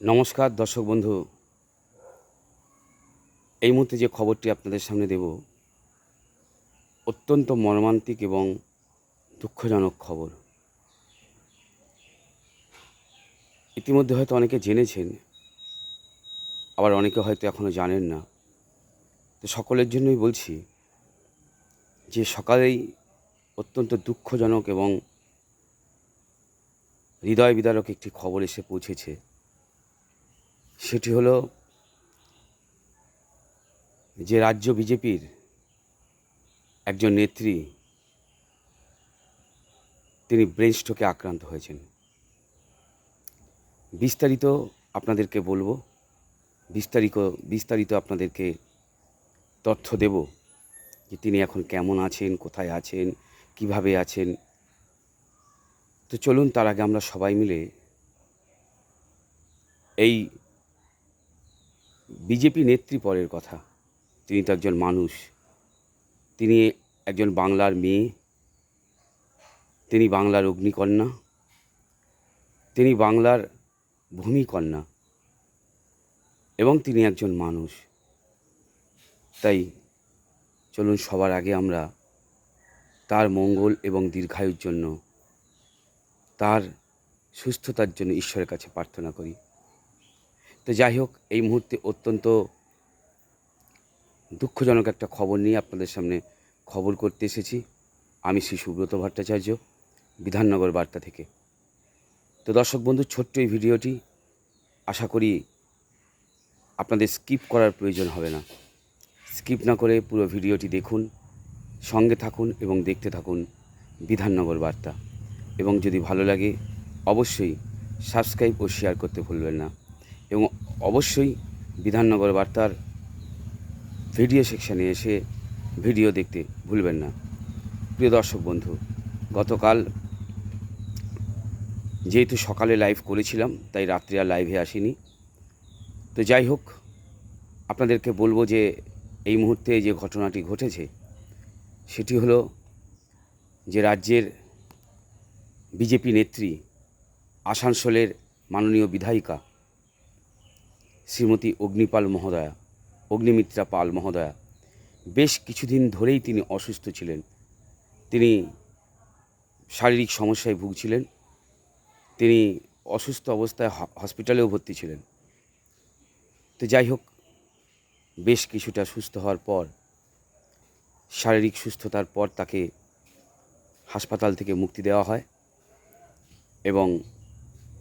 নমস্কার দর্শক বন্ধু। এই মুহূর্তে যে খবরটি আপনাদের সামনে দেব, অত্যন্ত মর্মান্তিক এবং দুঃখজনক খবর। ইতিমধ্যে হয়তো অনেকে জেনেছেন, আবার অনেকে হয়তো এখনও জানেন না। তো সকলের জন্যই বলছি যে সকালেই অত্যন্ত দুঃখজনক এবং হৃদয় বিদারক একটি খবর এসে পৌঁছেছে। সেটি হলো যে রাজ্য বিজেপির একজন নেত্রী, তিনি ব্রেন স্ট্রোকে আক্রান্ত হয়েছেন। বিস্তারিত আপনাদেরকে বলব, বিস্তারিত বিস্তারিত আপনাদেরকে তথ্য দেব যে তিনি এখন কেমন আছেন, কোথায় আছেন, কীভাবে আছেন। তো চলুন, তার আগে আমরা সবাই মিলে এই বিজেপি নেত্রী পরের কথা। তিনি তো একজন মানুষ। তিনি একজন বাংলার মেয়ে। তিনি বাংলার অগ্নিকন্যা। তিনি বাংলার ভূমিকন্যা। এবং তিনি একজন মানুষ। তাই চলুন সবার আগে আমরা তার মঙ্গল এবং দীর্ঘায়ুর জন্য, তার সুস্থতার জন্য ঈশ্বরের কাছে প্রার্থনা করি। তো যাই হোক, এই মুহূর্তে অত্যন্ত দুঃখজনক একটা খবর নিয়ে আপনাদের সামনে খবর করতে এসেছি। আমি শ্রী সুব্রত ভট্টাচার্য, বিধাননগর বার্তা থেকে। তো দর্শক বন্ধু, ছোট্ট এই ভিডিওটি আশা করি আপনাদের স্কিপ করার প্রয়োজন হবে না। স্কিপ না করে পুরো ভিডিওটি দেখুন, সঙ্গে থাকুন এবং দেখতে থাকুন বিধাননগর বার্তা। এবং যদি ভালো লাগে, অবশ্যই সাবস্ক্রাইব ও শেয়ার করতে ভুলবেন না। এবং অবশ্যই বিধাননগর বার্তার ভিডিও সেকশানে এসে ভিডিও দেখতে ভুলবেন না। প্রিয় দর্শক বন্ধু, গতকাল যেহেতু সকালে লাইভ করেছিলাম, তাই রাত্রি আর লাইভে আসিনি। তো যাই হোক, আপনাদেরকে বলব যে এই মুহূর্তে যে ঘটনাটি ঘটেছে, সেটি হলো যে রাজ্যের বিজেপি নেত্রী আসানসোলের মাননীয় বিধায়িকা শ্রীমতী অগ্নিপাল মহোদয়া, অগ্নিমিত্রা পাল মহোদয়া। বেশ কিছুদিন ধরেই তিনি অসুস্থ ছিলেন। তিনি শারীরিক সমস্যায় ভুগছিলেন। তিনি অসুস্থ অবস্থায় হসপিটালেও ভর্তি ছিলেন। তো যাই হোক, বেশ কিছুটা সুস্থ হওয়ার পর, শারীরিক সুস্থতার পর তাকে হাসপাতাল থেকে মুক্তি দেওয়া হয় এবং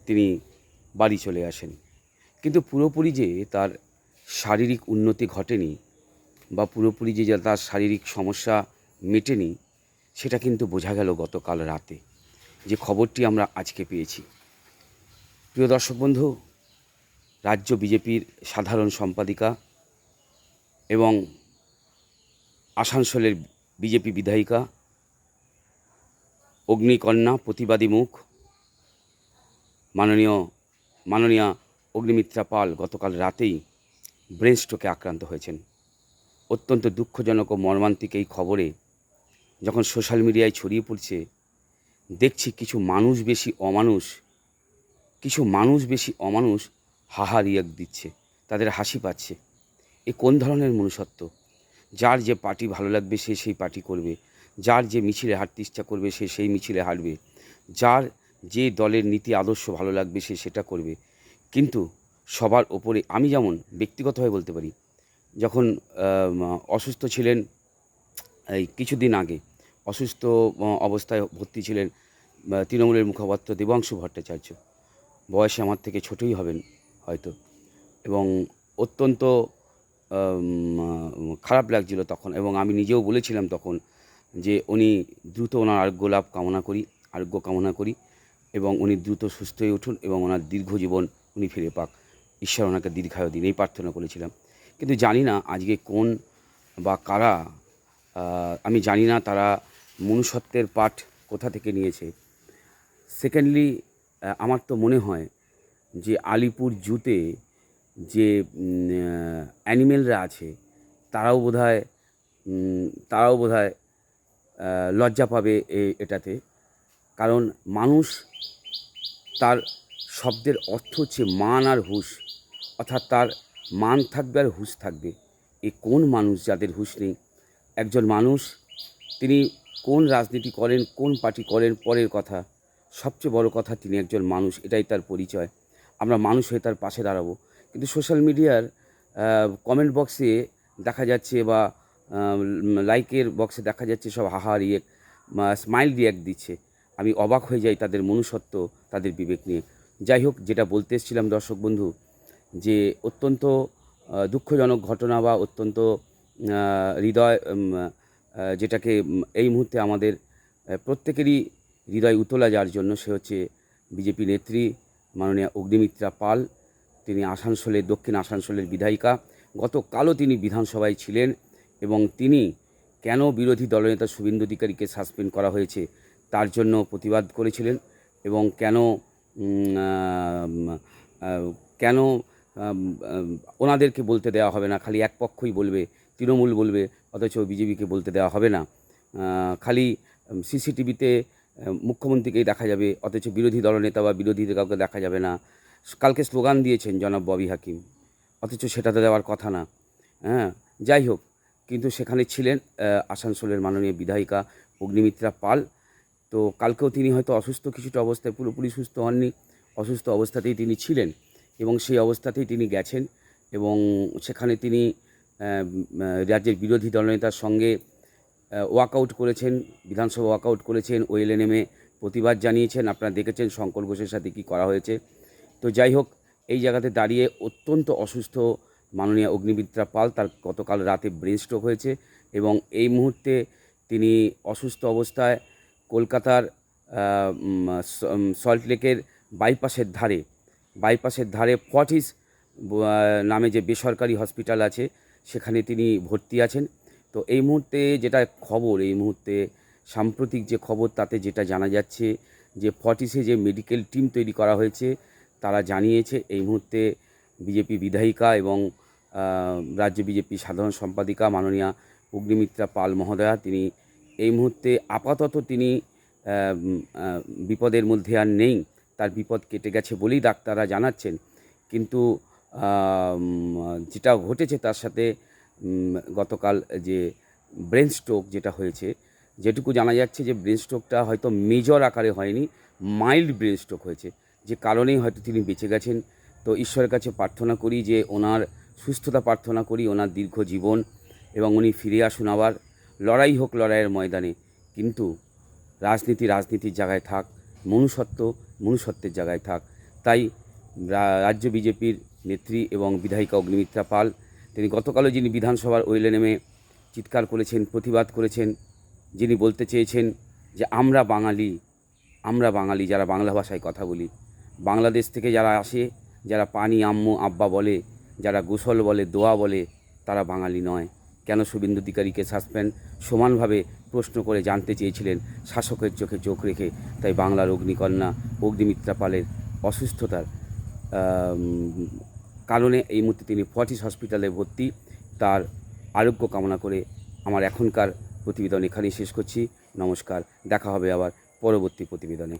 তিনি বাড়ি চলে আসেন। কিন্তু পুরোপুরি যে তার শারীরিক উন্নতি ঘটেনি বা পুরোপুরি যে তার শারীরিক সমস্যা মেটেনি, সেটা কিন্তু বোঝা গেল গতকাল রাতে। যে খবরটি আমরা আজকে পেয়েছি। প্রিয় দর্শক বন্ধু, রাজ্য বিজেপির সাধারণ সম্পাদিকা এবং আসানসোলের বিজেপি বিধায়িকা অগ্নিকন্যা প্রতিবাদী মুখ, মাননীয়, মাননীয়া অগ্নিমিত্রা পাল গতকাল রাতেই ব্রেন স্ট্রোকে আক্রান্ত হয়েছেন। অত্যন্ত দুঃখজনক ও মর্মান্তিক এই খবরে যখন সোশ্যাল মিডিয়ায় ছড়িয়ে পড়ছে, দেখছি কিছু মানুষ বেশি অমানুষ, কিছু মানুষ বেশি অমানুষ হাহা রিয়াক দিচ্ছে, তাদের হাসি পাচ্ছে। এ কোন ধরনের মনুষ্যত্ব? যার যে পার্টি ভালো লাগবে সে সেই পার্টি করবে, যার যে মিছিলে হাঁটতে ইচ্ছা করবে সে সেই মিছিলে হাঁটবে, যার যে দলের নীতি, আদর্শ ভালো লাগবে সে সেটা করবে কিন্তু সবার ওপরে আমি যেমন ব্যক্তিগতভাবে বলতে পারি, যখন অসুস্থ ছিলেন, এই কিছুদিন আগে অসুস্থ অবস্থায় ভর্তি ছিলেন তৃণমূলের মুখপাত্র দেবাংশু ভট্টাচার্য। বয়সে আমার থেকে ছোটই হবেন হয়তো এবং অত্যন্ত খারাপ লাগছিল তখন এবং আমি নিজেও বলেছিলাম তখন যে উনি দ্রুত ওনার আরোগ্য লাভ কামনা করি, আরোগ্য কামনা করি এবং উনি দ্রুত সুস্থ হয়ে উঠুন এবং ওনার দীর্ঘ জীবন উনি ফিরে পাক। ঈশ্বর ওনাকে দীর্ঘায়ু দিন এই প্রার্থনা করেছিলাম। কিন্তু জানি না আজকে কোন বা কারা আমি জানি না তারা মনুষ্যত্বের পাঠ কোথা থেকে নিয়েছে। সেকেন্ডলি আমার তো মনে হয় যে আলিপুর জুতে যে অ্যানিমেলরা আছে তারাও উম, তারাও আহ, লজ্জা পাবে এটাতে। কারণ মানুষ তার শব্দের অর্থ হচ্ছে মান আর হুঁশ। অর্থাৎ তার মান থাকবে আর হুঁশ থাকবে। এ কোন মানুষ যাদের হুঁশ নেই? একজন মানুষ, তিনি কোন রাজনীতি করেন, কোন পার্টি করেন, পরের কথা। সবচেয়ে বড় কথা, তিনি একজন মানুষ, এটাই তার পরিচয়। আমরা মানুষ হয়ে তার পাশে দাঁড়াবো। কিন্তু সোশ্যাল মিডিয়ার কমেন্ট বক্সে দেখা যাচ্ছে বা লাইকের বক্সে দেখা যাচ্ছে সব হাহা রিয়েক স্মাইল রিয়াক্ট দিচ্ছে। আমি অবাক হয়ে যাই তাদের মনুষ্যত্ব, তাদের বিবেক নিয়ে। যাই হোক, যেটা বলতে এসেছিলাম দর্শক বন্ধু, যে অত্যন্ত দুঃখজনক ঘটনা বা অত্যন্ত হৃদয় যেটাকে এই মুহূর্তে আমাদের প্রত্যেকেরই হৃদয় উতলা যার জন্য সে হচ্ছে বিজেপি নেত্রী মাননীয় অগ্নিমিত্রা পাল। তিনি আসানসোলের, দক্ষিণ আসানসোলের বিধায়িকা। গতকালও তিনি বিধানসভায় ছিলেন এবং তিনি কেন বিরোধী দলনেতা শুভেন্দু অধিকারীকে সাসপেন্ড করা হয়েছে তার জন্য প্রতিবাদ করেছিলেন এবং কেন কেন ওনাদেরকে বলতে দেওয়া হবে না? খালি এক পক্ষই বলবে, তৃণমূল বলবে, অথচ বিজেপিকে বলতে দেওয়া হবে না। খালি সিসিটিভিতে মুখ্যমন্ত্রীকেই দেখা যাবে, অথচ বিরোধী দলনেতা বা বিরোধীদের কাউকে দেখা যাবে না। কালকে স্লোগান দিয়েছেন জনাব ববি হাকিম, অথচ সেটা তো দেওয়ার কথা না। হ্যাঁ যাই হোক, কিন্তু সেখানে ছিলেন আসানসোলের মাননীয় বিধায়িকা অগ্নিমিত্রা পাল। তো কালকেও তিনি হয়তো অসুস্থ, কিছুটা অবস্থায় পুরোপুরি সুস্থ হননি। অসুস্থ অবস্থাতেই তিনি ছিলেন এবং সেই অবস্থাতেই তিনি গেছেন এবং সেখানে তিনি রাজ্যের বিরোধী দলনেতার সঙ্গে ওয়াকআউট করেছেন, বিধানসভা ওয়াকআউট করেছেন ওএলএনএমে প্রতিবাদ জানিয়েছেন। আপনারা দেখেছেন শঙ্কর ঘোষের সাথে কী করা হয়েছে। তো যাই হোক, এই জায়গাতে দাঁড়িয়ে অত্যন্ত অসুস্থ মাননীয় অগ্নিমিত্রা পাল, তার গতকাল রাতে ব্রেন স্ট্রোক হয়েছে এবং এই মুহূর্তে তিনি অসুস্থ অবস্থায় কলকাতার সল্টলেকের বাইপাসের ধারে বাইপাসের ধারে ফর্টিস নামে যে বেসরকারি হসপিটাল আছে, সেখানে তিনি ভর্তি আছেন। তো এই মুহূর্তে যেটা খবর, এই মুহূর্তে সাম্প্রতিক যে খবর, তাতে যেটা জানা যাচ্ছে যে ফর্টিসে যে মেডিকেল টিম তৈরি করা হয়েছে, তারা জানিয়েছে এই মুহূর্তে বিজেপি বিধায়িকা এবং রাজ্য বিজেপি সাধারণ সম্পাদিকা মাননীয়া অগ্নিমিত্রা পাল মহোদয়া, তিনি এই মুহূর্তে আপাতত তিনি বিপদের মধ্যে আর নেই। তার বিপদ কেটে গেছে বলেই ডাক্তাররা জানাচ্ছেন। কিন্তু যেটা ঘটেছে তার সাথে গতকাল যে ব্রেন স্ট্রোক যেটা হয়েছে, যেটুকু জানা যাচ্ছে যে ব্রেন স্ট্রোকটা হয়তো মেজর আকারে হয়নি, মাইল্ড ব্রেন স্ট্রোক হয়েছে। যে কারণেই হয়তো তিনি বেঁচে গেছেন। তো ঈশ্বরের কাছে প্রার্থনা করি যে ওনার সুস্থতা প্রার্থনা করি, ওনার দীর্ঘ জীবন এবং উনি ফিরে আসুন আবার। লড়াই হোক লড়াইয়ের ময়দানে, কিন্তু রাজনীতি রাজনীতির জায়গায় থাক, মনুষ্যত্ব মনুষ্যত্বের জায়গায় থাক। তাই রাজ্য বিজেপির নেত্রী এবং বিধায়িকা অগ্নিমিত্রা পাল, তিনি গতকালও যিনি বিধানসভার ওয়েলে নেমে চিৎকার করেছেন, প্রতিবাদ করেছেন, যিনি বলতে চেয়েছেন যে আমরা বাঙালি আমরা বাঙালি যারা বাংলা ভাষায় কথা বলি, বাংলাদেশ থেকে যারা আসে, যারা পানি আম্মু আব্বা বলে, যারা গোসল বলে, দোয়া বলে, তারা বাঙালি নয়। কেন শুভেন্দু অধিকারীকে সাসপেন্ড সমানভাবে প্রশ্ন করে জানতে চেয়েছিলেন শাসকের চোখে চোখ রেখে। তাই বাংলার অগ্নিকন্যা অগ্নিমিত্রা পালের অসুস্থতার কারণে এই মুহূর্তে তিনি ফর্টিস হসপিটালে ভর্তি। তার আরোগ্য কামনা করে আমার এখনকার প্রতিবেদন এখানেই শেষ করছি। নমস্কার, দেখা হবে আবার পরবর্তী প্রতিবেদনে।